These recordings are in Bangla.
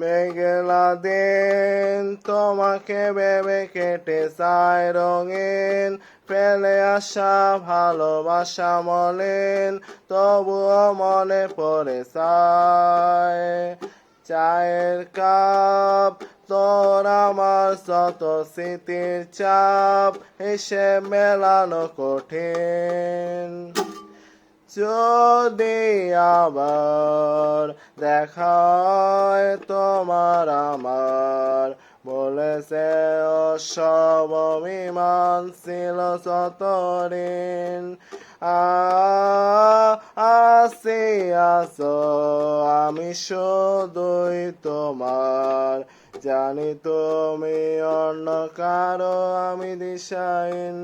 মেঘলা দিন তোমাকে ভেবে কেটে যায় রঙিন, ফেলে আসা ভালোবাসা মলিন, তবুও মনে পড়ে চায় চায়ের কাপ, তোর আমার শত স্মৃতির চাপ, এসে মেলানো কঠিন। যদি আবার দেখা হয় তোমার আমার, বলেছে সব অভিমান ছিল সতরিন। আসি আসো আমি শুধুই তোমার, জানি তুমি অন্য কারও আমি দিশাইন।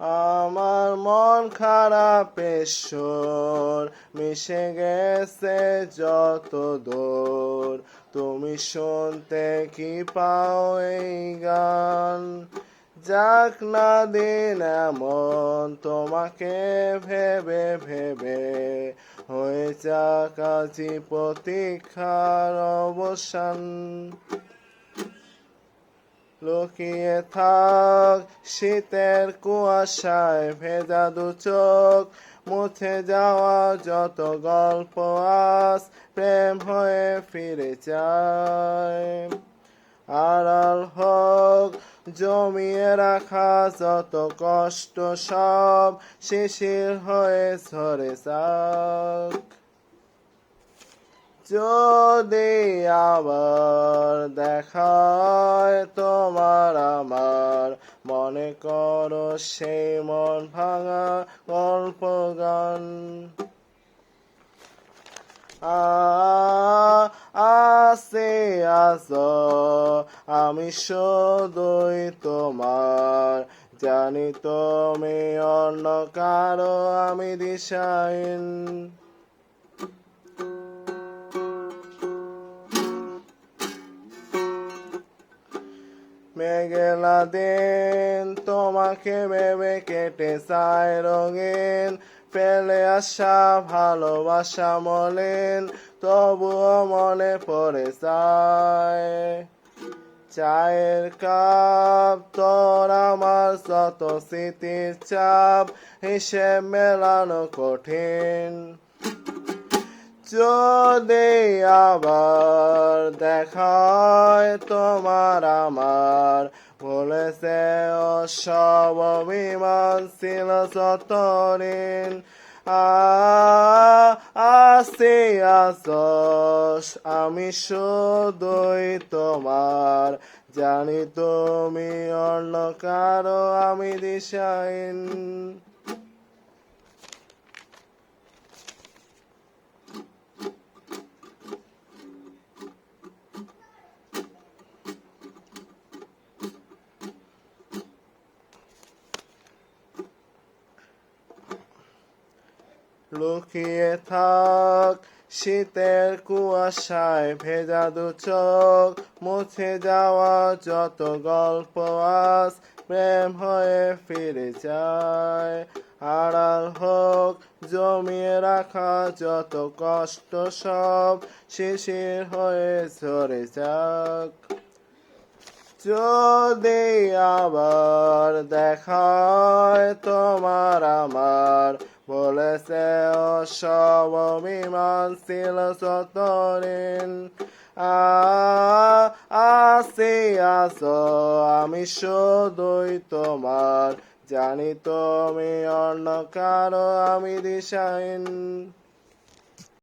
আমার মন খারাপ সুর মিশে গেছে যত দূর। তুমি শুনতে কি পাও এই গান? যাক না দিন এমন, তোমাকে ভেবে ভেবে হয়ে যাক আজি প্রতীক্ষার অবসান। লুকিয়ে থাক, শীতের কুয়াশায় ভেজা দু চোখ, মুছে যাওয়া যত গল্প আস প্রেম হয়ে ফিরে যায় আড়াল হোক, জমিয়ে রাখা যত কষ্ট সব শিশির হয়ে ঝরে যাক। যদি আবার দেখায় তোমার আমার, মনে করো সেই মন ভাঙা গল্প গান। আসে আস আমি শুধুই তোমার, জানি তুমি অন্য কারও, আমি দিশাইন মেঘলা দিন তোমাকে ভেবে কেটে যায় রঙিন। ফেলে আসা ভালোবাসা মলিন, তবুও মনে পড়ে যায়। চায়ের কাপ, তোর আমার শত স্মৃতির চাপ, হিসেব মেলানো কঠিন। যদি আবার দেখা হয় তোমার আমার। বলেছে ও সব অভিমান ছিল সতরিন আসি, আসস। আমি শুধুই তোমার। জানি তুমি অন্য কারও আমি দিশাইন লুকিয়ে থাক। শীতের কুয়াশায় ভেজা দু চোখ, মুছে যাওয়া যত গল্প আস প্রেম হয়ে ফিরে যায়। আড়াল হোক, জমিয়ে রাখা যত কষ্ট সব, শিশির হয়ে ঝরে যাক। যদি আবার দেখায় তোমার আমার বলেছে ও সব অভিমান ছিল সতরিন আসি, আস, আমি শুধুই তোমার, জানি তুমি অন্য কারও আমি দিশাইন